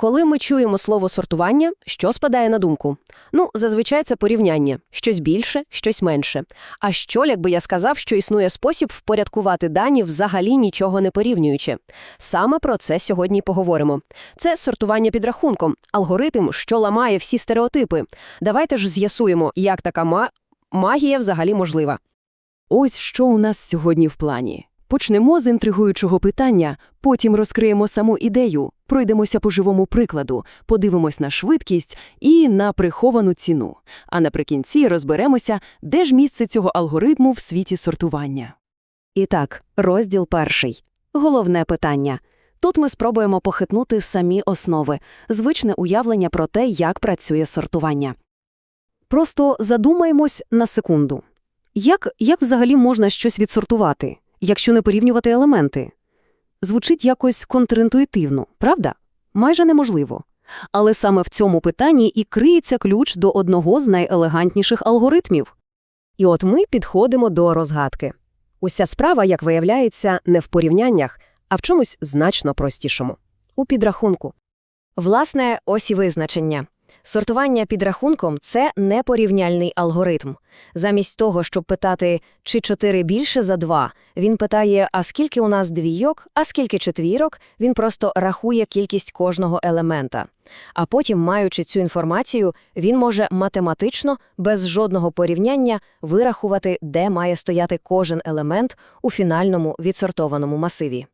Коли ми чуємо слово сортування, що спадає на думку? Ну, зазвичай це порівняння. Щось більше, щось менше. А що, якби я сказав, що існує спосіб впорядкувати дані взагалі нічого не порівнюючи? Саме про це сьогодні поговоримо. Це сортування під рахунком, алгоритм, що ламає всі стереотипи. Давайте ж з'ясуємо, як така ма... магія взагалі можлива. Ось що у нас сьогодні в плані. Почнемо з інтригуючого питання, потім розкриємо саму ідею, пройдемося по живому прикладу, подивимось на швидкість і на приховану ціну. А наприкінці розберемося, де ж місце цього алгоритму в світі сортування. І так, розділ перший. Головне питання. Тут ми спробуємо похитнути самі основи, звичне уявлення про те, як працює сортування. Просто задумаємось на секунду. Як, як взагалі можна щось відсортувати, якщо не порівнювати елементи? Звучить якось контрінтуїтивно, правда? Майже неможливо. Але саме в цьому питанні і криється ключ до одного з найелегантніших алгоритмів. І от ми підходимо до розгадки. Уся справа, як виявляється, не в порівняннях, а в чомусь значно простішому – у підрахунку. Власне, ось і визначення. Сортування під рахунком – це непорівняльний алгоритм. Замість того, щоб питати, чи 4 більше за 2, він питає, а скільки у нас двійок, а скільки четвірок, він просто рахує кількість кожного елемента. А потім, маючи цю інформацію, він може математично, без жодного порівняння, вирахувати, де має стояти кожен елемент у фінальному відсортованому масиві.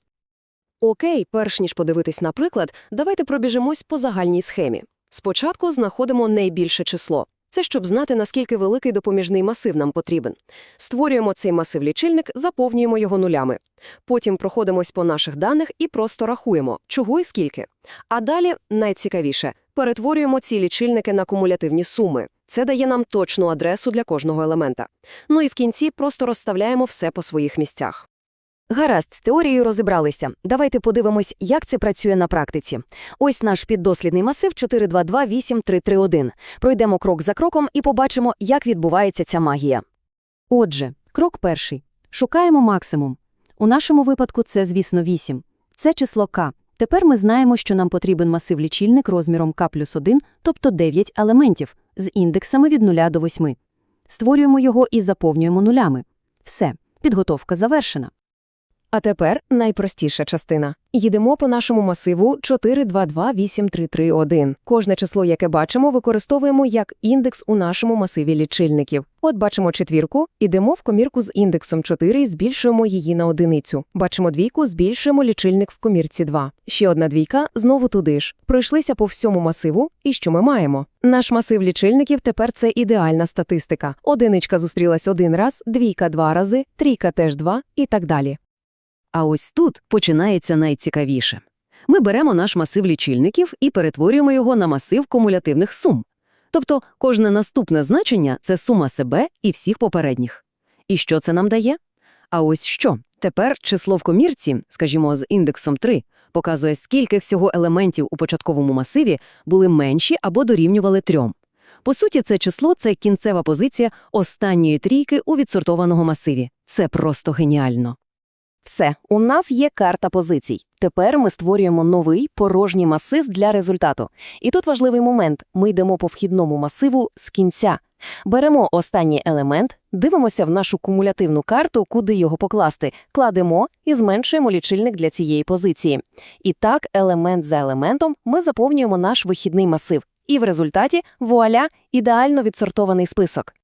Окей, перш ніж подивитись на приклад, давайте пробіжимось по загальній схемі. Спочатку знаходимо найбільше число. Це щоб знати, наскільки великий допоміжний масив нам потрібен. Створюємо цей масив-лічильник, заповнюємо його нулями. Потім проходимось по наших даних і просто рахуємо, чого і скільки. А далі, найцікавіше, перетворюємо ці лічильники на кумулятивні суми. Це дає нам точну адресу для кожного елемента. Ну і в кінці просто розставляємо все по своїх місцях. Гаразд, з теорією розібралися. Давайте подивимось, як це працює на практиці. Ось наш піддослідний масив 4228331. Пройдемо крок за кроком і побачимо, як відбувається ця магія. Отже, крок перший. Шукаємо максимум. У нашому випадку це, звісно, 8. Це число k. Тепер ми знаємо, що нам потрібен масив-лічильник розміром k плюс 1, тобто 9 елементів, з індексами від 0 до 8. Створюємо його і заповнюємо нулями. Все, підготовка завершена. А тепер найпростіша частина. Їдемо по нашому масиву 4228331. Кожне число, яке бачимо, використовуємо як індекс у нашому масиві лічильників. От бачимо четвірку, ідемо в комірку з індексом 4 і збільшуємо її на одиницю. Бачимо двійку, збільшуємо лічильник в комірці 2. Ще одна двійка, знову туди ж. Пройшлися по всьому масиву, і що ми маємо? Наш масив лічильників тепер це ідеальна статистика. Одиничка зустрілась один раз, двійка два рази, трійка теж два і так далі. А ось тут починається найцікавіше. Ми беремо наш масив лічильників і перетворюємо його на масив кумулятивних сум. Тобто кожне наступне значення – це сума себе і всіх попередніх. І що це нам дає? А ось що. Тепер число в комірці, скажімо, з індексом 3, показує, скільки всього елементів у початковому масиві були менші або дорівнювали трьом. По суті, це число – це кінцева позиція останньої трійки у відсортованого масиві. Це просто геніально. Все, у нас є карта позицій. Тепер ми створюємо новий порожній масив для результату. І тут важливий момент: ми йдемо по вхідному масиву з кінця. Беремо останній елемент, дивимося в нашу кумулятивну карту, куди його покласти, кладемо і зменшуємо лічильник для цієї позиції. І так, елемент за елементом, ми заповнюємо наш вихідний масив. І в результаті вуаля ідеально відсортований список.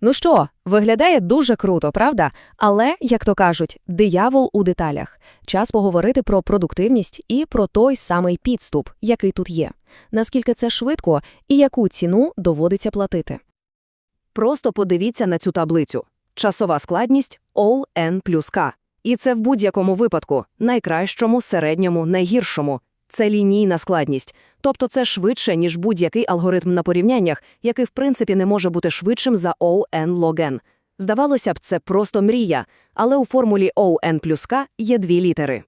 Ну що, виглядає дуже круто, правда? Але, як то кажуть, диявол у деталях. Час поговорити про продуктивність і про той самий підступ, який тут є. Наскільки це швидко і яку ціну доводиться платити. Просто подивіться на цю таблицю. Часова складність ON плюс K. І це в будь-якому випадку, найкращому, середньому, найгіршому. Це лінійна складність, тобто це швидше, ніж будь-який алгоритм на порівняннях, який в принципі не може бути швидшим за ON log n. Здавалося б, це просто мрія, але у формулі ON плюс K є дві літери.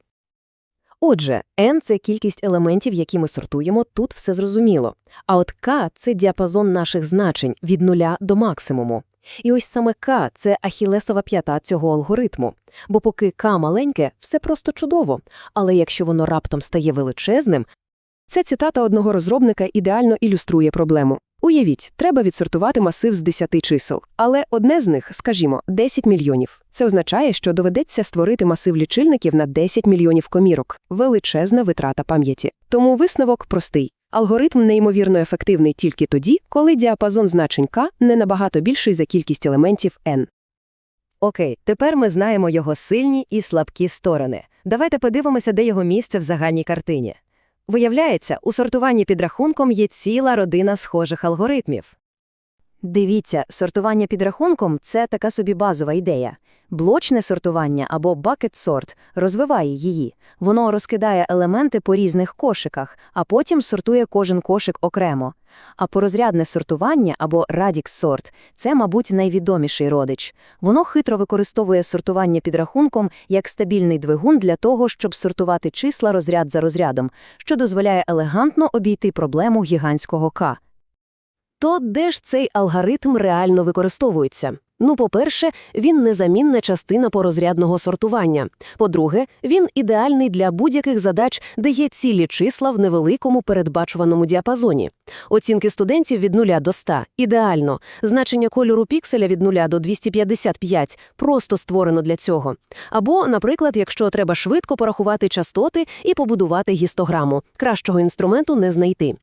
Отже, n – це кількість елементів, які ми сортуємо, тут все зрозуміло. А от k – це діапазон наших значень від нуля до максимуму. І ось саме k – це ахілесова п'ята цього алгоритму. Бо поки k маленьке, все просто чудово. Але якщо воно раптом стає величезним, Ця цитата одного розробника ідеально ілюструє проблему. Уявіть, треба відсортувати масив з 10 чисел, але одне з них, скажімо, 10 мільйонів. Це означає, що доведеться створити масив лічильників на 10 мільйонів комірок. Величезна витрата пам'яті. Тому висновок простий. Алгоритм неймовірно ефективний тільки тоді, коли діапазон значень К не набагато більший за кількість елементів n. Окей, тепер ми знаємо його сильні і слабкі сторони. Давайте подивимося, де його місце в загальній картині. Виявляється, у сортуванні під рахунком є ціла родина схожих алгоритмів. Дивіться, сортування під рахунком – це така собі базова ідея. Блочне сортування або bucket sort розвиває її. Воно розкидає елементи по різних кошиках, а потім сортує кожен кошик окремо. А порозрядне сортування або sort – це, мабуть, найвідоміший родич. Воно хитро використовує сортування під рахунком як стабільний двигун для того, щоб сортувати числа розряд за розрядом, що дозволяє елегантно обійти проблему гігантського К. То де ж цей алгоритм реально використовується? Ну, по-перше, він незамінна частина порозрядного сортування. По-друге, він ідеальний для будь-яких задач, де є цілі числа в невеликому передбачуваному діапазоні. Оцінки студентів від 0 до 100 – ідеально. Значення кольору пікселя від 0 до 255 – просто створено для цього. Або, наприклад, якщо треба швидко порахувати частоти і побудувати гістограму. Кращого інструменту не знайти.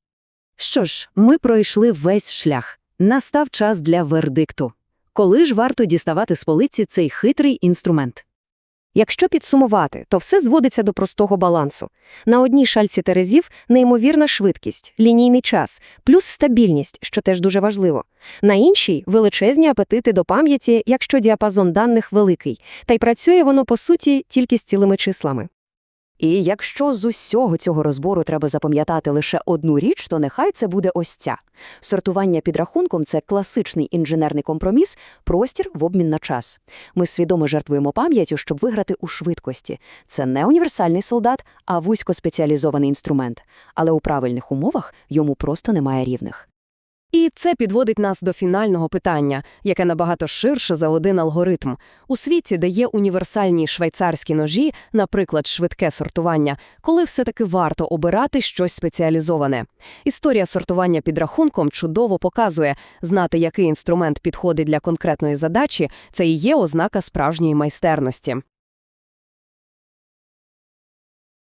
Що ж, ми пройшли весь шлях. Настав час для вердикту. Коли ж варто діставати з полиці цей хитрий інструмент? Якщо підсумувати, то все зводиться до простого балансу. На одній шальці терезів неймовірна швидкість, лінійний час, плюс стабільність, що теж дуже важливо. На іншій – величезні апетити до пам'яті, якщо діапазон даних великий, та й працює воно, по суті, тільки з цілими числами. І якщо з усього цього розбору треба запам'ятати лише одну річ, то нехай це буде ось ця. Сортування під рахунком – це класичний інженерний компроміс, простір в обмін на час. Ми свідомо жертвуємо пам'яттю, щоб виграти у швидкості. Це не універсальний солдат, а вузькоспеціалізований інструмент. Але у правильних умовах йому просто немає рівних. І це підводить нас до фінального питання, яке набагато ширше за один алгоритм. У світі, де є універсальні швейцарські ножі, наприклад, швидке сортування, коли все-таки варто обирати щось спеціалізоване. Історія сортування під рахунком чудово показує, знати, який інструмент підходить для конкретної задачі, це і є ознака справжньої майстерності.